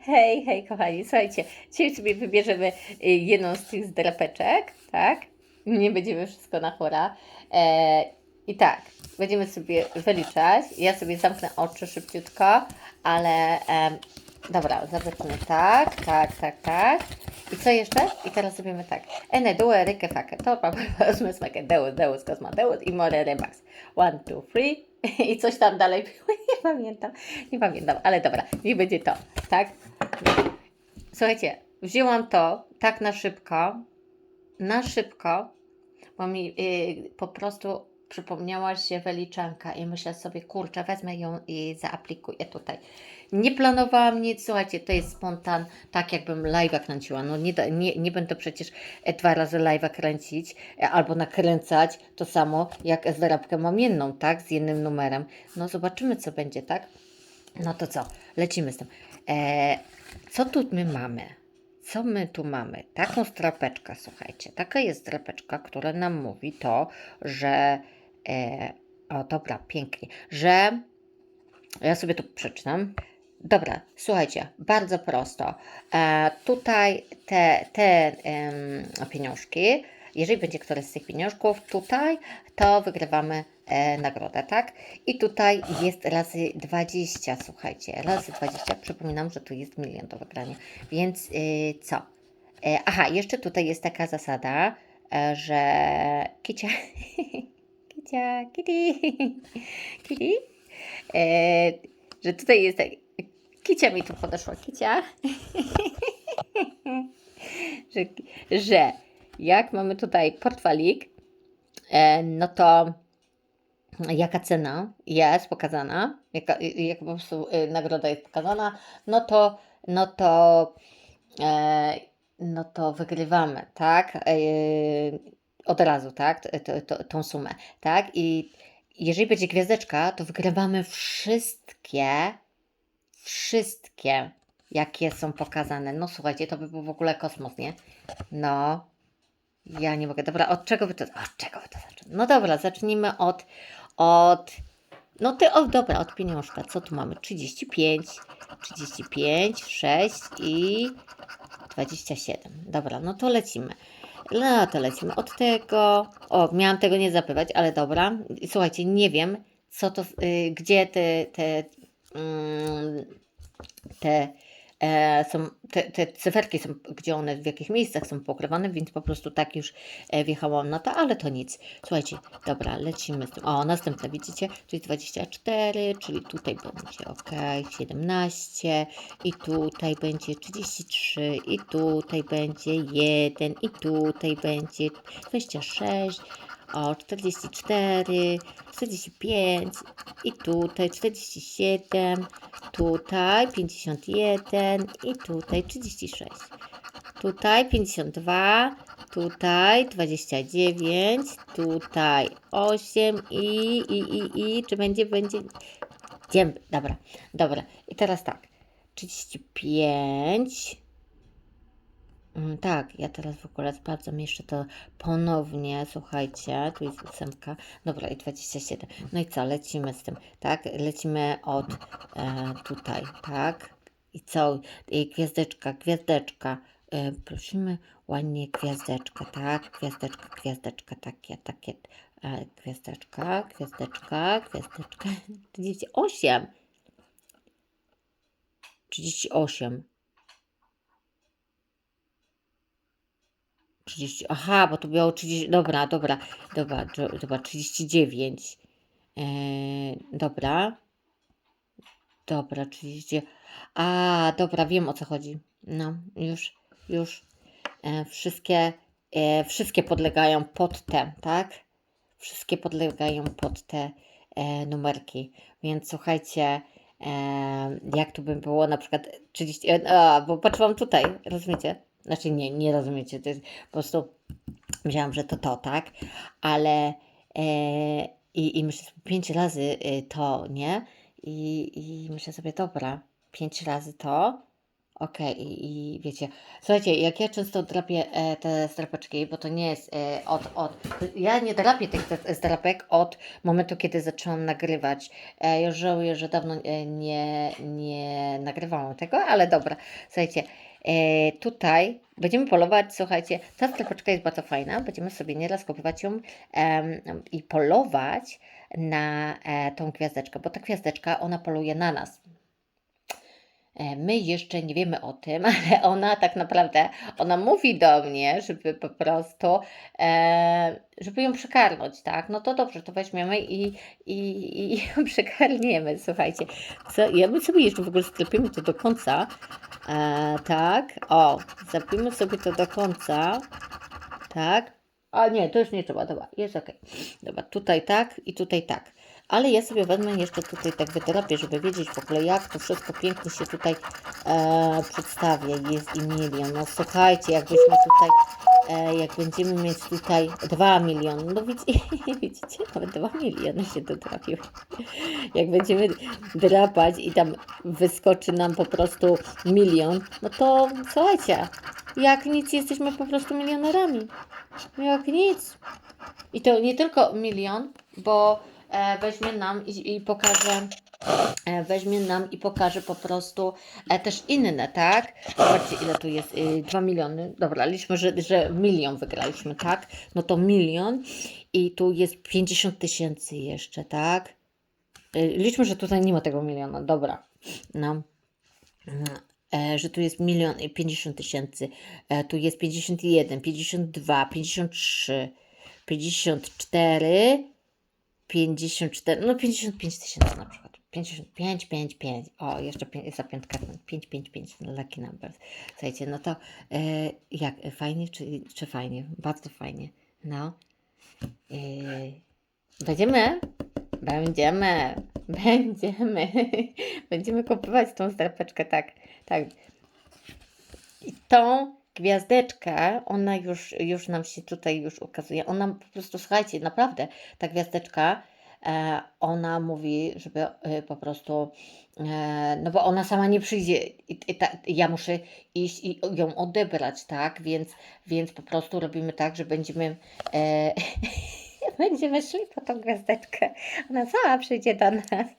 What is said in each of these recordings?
Hej, hej, kochani, słuchajcie, dzisiaj sobie wybierzemy y, jedną z tych zdrapeczek, tak? Nie będziemy wszystko na chora. E, I tak, będziemy sobie wyliczać. Ja sobie zamknę oczy szybciutko, ale em, dobra, zobaczymy tak, tak, tak, tak. I co jeszcze? I teraz zrobimy tak. Ene, due, rykę, fakę, to papazmy smakę, deus, deus, kosma, deus i more rebax. One, two, three. I coś tam dalej było, nie pamiętam, nie pamiętam, ale dobra, nie będzie to, tak? Słuchajcie, wzięłam to tak na szybko, na szybko, bo mi y, po prostu przypomniała się wyliczanka i myślę sobie, kurczę, wezmę ją i zaaplikuję tutaj. Nie planowałam nic, słuchajcie, to jest spontan, tak jakbym live'a kręciła. No nie, nie, nie będę przecież e, dwa razy live'a kręcić e, albo nakręcać to samo jak zdrabkę mam jedną, tak, z jednym numerem. No zobaczymy, co będzie, tak? No to co, lecimy z tym. E, co tu my mamy? Co my tu mamy? Taką strapeczkę, słuchajcie. Taka jest strapeczka, która nam mówi to, że. E, o, dobra, pięknie. Że. Ja sobie tu przeczytam. Dobra, słuchajcie, bardzo prosto. E, tutaj te, te em, pieniążki, jeżeli będzie któreś z tych pieniążków tutaj, to wygrywamy e, nagrodę, tak? I tutaj jest razy 20, słuchajcie, razy 20. Przypominam, że tu jest milion do wygrania. Więc y, co? E, aha, jeszcze tutaj jest taka zasada, e, że kicia, kicia, kitty, kitty, e, że tutaj jest tak, kicia mi tu podeszła, kicia, że, że jak mamy tutaj portfalik, e, no to jaka cena jest pokazana, jaka, jak po prostu y, nagroda jest pokazana, no to, no to, e, no to wygrywamy, tak? E, od razu, tak? T- t- t- tą sumę, tak? I jeżeli będzie gwiazdeczka, to wygrywamy wszystkie, wszystkie, jakie są pokazane. No słuchajcie, to by był w ogóle kosmos, nie? No, ja nie mogę. Dobra, od czego wy to, od czego wy to? No dobra, zacznijmy od, od, no ty, o, dobra, od pieniążka. Co tu mamy? 35, 35, 6 i 27. Dobra, no to lecimy. No to lecimy od tego. O, miałam tego nie zapywać, ale dobra. Słuchajcie, nie wiem, co to, y, gdzie te, te, mm, te są, te, te cyferki są, gdzie one, w jakich miejscach są pokrywane, więc po prostu tak już e, wjechałam na to, ale to nic. Słuchajcie, dobra, lecimy z tym. O, następne, widzicie? Czyli 24, czyli tutaj będzie ok, 17 i tutaj będzie 33 i tutaj będzie 1 i tutaj będzie 26 o 44, 45 i tutaj 47, tutaj 51 i tutaj 36. Tutaj 52, tutaj 29, tutaj 8 i, i, i, i, czy będzie, będzie, Dziem, dobra, dobra. I teraz tak, 35, Mm, Tak, ja teraz w ogóle sprawdzam jeszcze to ponownie. Słuchajcie, tu jest ósemka. Dobra, i 27. No i co, lecimy z tym, tak? Lecimy od e, tutaj, tak? I co? I gwiazdeczka, gwiazdeczka. E, prosimy ładnie gwiazdeczka, tak? Gwiazdeczka, gwiazdeczka, takie, takie. E, gwiazdeczka, gwiazdeczka, gwiazdeczka. 38. 38. 30, aha, bo to było 30, dobra, dobra, dobra, do- dobra, 39, e, dobra, dobra, 30, a, dobra, wiem o co chodzi, no, już, już, e, wszystkie, e, wszystkie podlegają pod te, tak, wszystkie podlegają pod te e, numerki, więc słuchajcie, e, jak tu by było na przykład 30, e, a, bo patrzyłam tutaj, rozumiecie? Znaczy nie, nie rozumiecie, to jest po prostu myślałam, że to to, tak? Ale e, i, i myślę sobie pięć razy e, to, nie? I, I myślę sobie, dobra, pięć razy to, Okej, i, i wiecie, słuchajcie, jak ja często drapię e, te strapeczki, bo to nie jest e, od, od, ja nie drapię tych te- strapek od momentu, kiedy zaczęłam nagrywać. E, już żałuję, że dawno e, nie, nie nagrywałam tego, ale dobra, słuchajcie, tutaj będziemy polować, słuchajcie, ta strapeczka jest bardzo fajna, będziemy sobie nieraz kupować ją i polować na e, tą gwiazdeczkę, bo ta gwiazdeczka, ona poluje na nas. E, My jeszcze nie wiemy o tym, ale ona tak naprawdę, ona mówi do mnie, żeby po prostu, e, żeby ją przykarnąć, tak? No to dobrze, to weźmiemy i, i, i ją przykarniemy, słuchajcie. Co, ja my sobie jeszcze w ogóle sklepiemy to do końca, e, tak? O, zapimy sobie to do końca, tak? A nie, to już nie trzeba, dobra, jest ok. Dobra, tutaj tak i tutaj tak. Ale ja sobie wezmę jeszcze tutaj tak wydrapię, żeby wiedzieć w ogóle jak to wszystko pięknie się tutaj e, przedstawia. Jest i milion. No słuchajcie, jakbyśmy tutaj, e, jak będziemy mieć tutaj 2 miliony, no widzicie, widzicie, nawet 2 miliony się dotrafiły. Jak będziemy drapać i tam wyskoczy nam po prostu milion, no to słuchajcie, jak nic jesteśmy po prostu milionerami. Jak nic. I to nie tylko milion, bo weźmie nam i, i pokaże. E, weźmie nam i pokaże po prostu e, też inne, tak? Zobaczcie, ile tu jest. Y, 2 miliony. Dobra, liczmy, że, że milion wygraliśmy, tak? No to milion i tu jest 50 tysięcy jeszcze, tak? Y, liczmy, że tutaj nie ma tego miliona. Dobra. No. E, że tu jest milion i 50 tysięcy, e, tu jest 51, 52, 53, 54, 54, no 55 tysięcy na przykład. 55, 5, 5. O, jeszcze pię- za piątka. 5, 5, 5. Lucky numbers. Słuchajcie, no to e, jak? e, Fajnie czy, czy fajnie? Bardzo fajnie. No. E, będziemy? Będziemy. Będziemy. Będziemy kupować tą strapeczkę, tak. Tak. I tą gwiazdeczkę, ona już, już nam się tutaj już ukazuje. Ona po prostu, słuchajcie, naprawdę, ta gwiazdeczka, e, ona mówi, żeby e, po prostu, e, no bo ona sama nie przyjdzie. I, i ta, ja muszę iść i ją odebrać, tak? Więc, więc po prostu robimy tak, że będziemy. E, Będziemy szli po tą gwiazdeczkę. Ona sama przyjdzie do nas.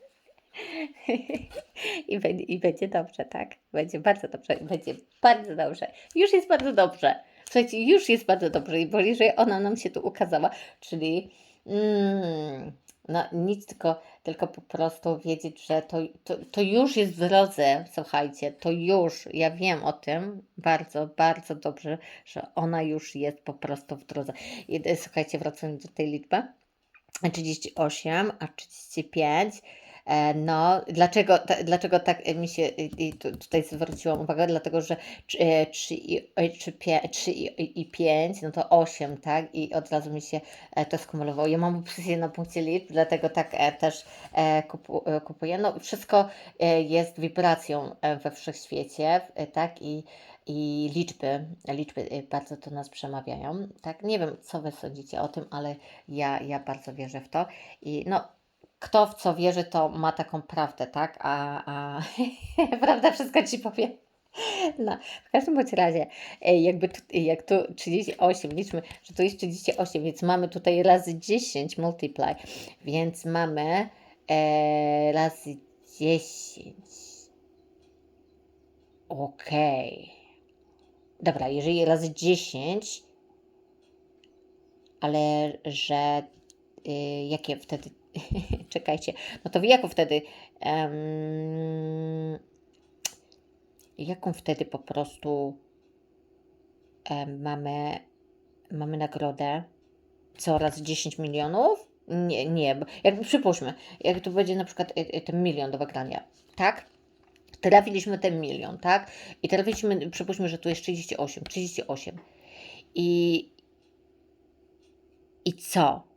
I będzie, I będzie dobrze, tak? Będzie bardzo dobrze. Będzie bardzo dobrze. Już jest bardzo dobrze. Słuchajcie, już jest bardzo dobrze. I bo jeżeli ona nam się tu ukazała, czyli mm, no nic, tylko, tylko po prostu wiedzieć, że to, to, to już jest w drodze. Słuchajcie, to już, ja wiem o tym bardzo, bardzo dobrze, że ona już jest po prostu w drodze. I, słuchajcie, wracając do tej liczby. 38, a 35. E, No, dlaczego, dlaczego tak mi się i, i tu- tutaj zwróciłam uwagę? Dlatego, że 3, i, e, trzy, pie- trzy i, i 5, no to 8, tak? I od razu mi się e, to skumulowało. Ja mam obsesję na punkcie liczb, dlatego tak e, też e, kupu, e, kupuję. No, i wszystko e, jest wibracją e, we wszechświecie, e, tak? I, i liczby, liczby e, bardzo do nas przemawiają, tak? Nie wiem, co Wy sądzicie o tym, ale ja, ja bardzo wierzę w to. I no, kto w co wierzy, to ma taką prawdę, tak? A, a prawda wszystko ci powie. No, w każdym bądź razie, jakby tu, jak tu 38, liczmy, że tu jest 38, więc mamy tutaj razy 10 multiply, więc mamy e, razy 10. Okej. Dobra, jeżeli razy 10, ale że y, jakie wtedy. Czekajcie, no to jaką wtedy. em, jaką wtedy po prostu em, mamy, mamy nagrodę? Co razy 10 milionów? Nie, nie, bo jakby przypuśćmy, jak to będzie na przykład y, y, ten milion do wygrania, tak? Trafiliśmy ten milion, tak? I trafiliśmy, przypuśćmy, że tu jest 38, 38. I, i co?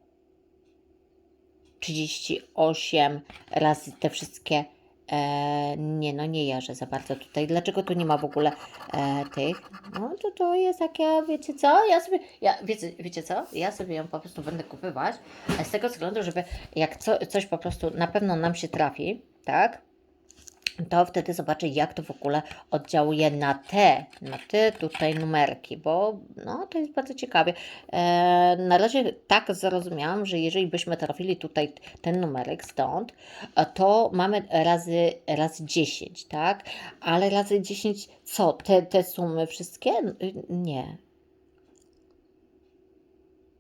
38 razy te wszystkie. E, nie, no nie jarzę za bardzo tutaj. Dlaczego tu nie ma w ogóle e, tych? No to to jest takie, wiecie co? Ja sobie, ja, wiecie, wiecie co? Ja sobie ją po prostu będę kupować e, z tego względu, żeby jak co, coś po prostu na pewno nam się trafi, tak? To wtedy zobaczę, jak to w ogóle oddziałuje na te, na te tutaj numerki, bo no, to jest bardzo ciekawe. E, na razie tak zrozumiałam, że jeżeli byśmy trafili tutaj ten numerek stąd, e, to mamy razy, razy 10, tak? Ale razy 10 co? Te, te sumy wszystkie? Nie.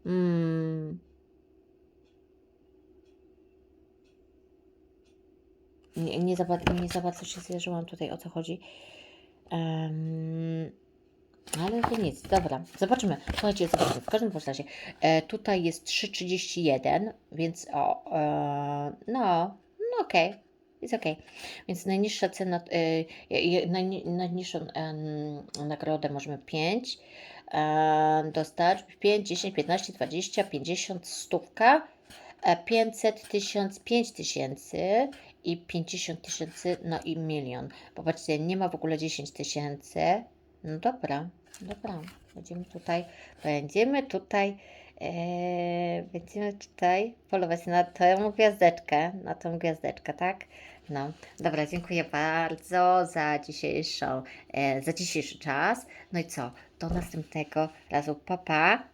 Mm. Nie, nie, za, nie za bardzo się zwierzyłam tutaj o co chodzi. Em, ale to nic, dobra, zobaczymy. Słuchajcie, zobaczymy. W każdym razie e, tutaj jest 3,31, więc o, e, no, no okej, jest okej. Więc najniższa cena, e, e, najni, najniższą em, nagrodę możemy 5 e, dostać. 5, 10, 15, 20, 50, stówka, e, 500, 1000, 5000 i 50 tysięcy, no i milion. Popatrzcie, nie ma w ogóle 10 tysięcy. No dobra, dobra. Będziemy tutaj, będziemy tutaj, e, będziemy tutaj polować na tę gwiazdeczkę, na tą gwiazdeczkę, tak? No, dobra, dziękuję bardzo za dzisiejszą, e, za dzisiejszy czas. No i co? Do następnego razu. Pa, pa.